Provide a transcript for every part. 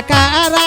পাঁচশো টাকা রারিয়া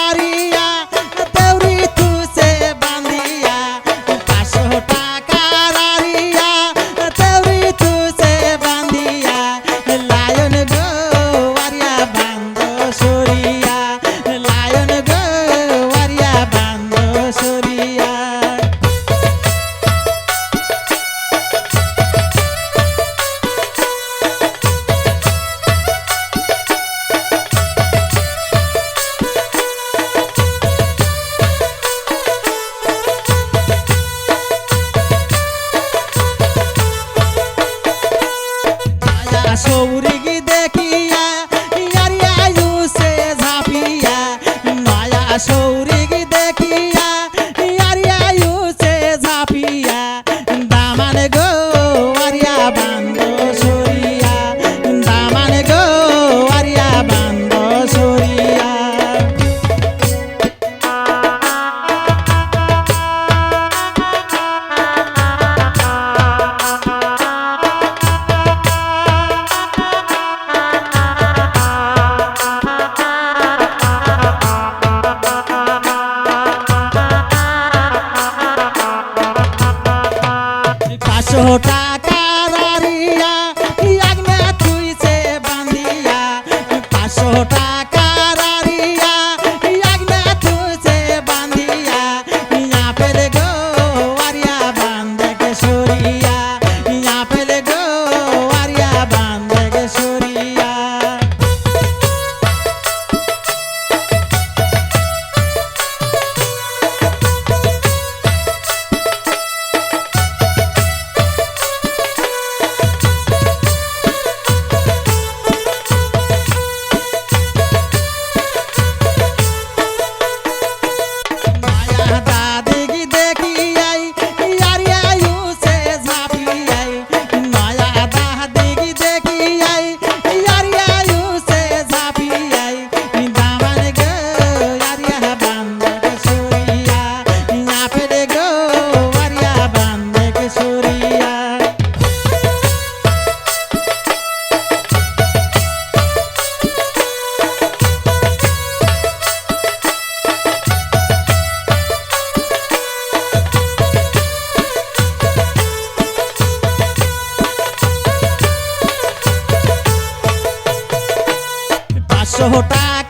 টাকা তুইছে বান্ধিয়া। পাঁচশো টাকা টাকা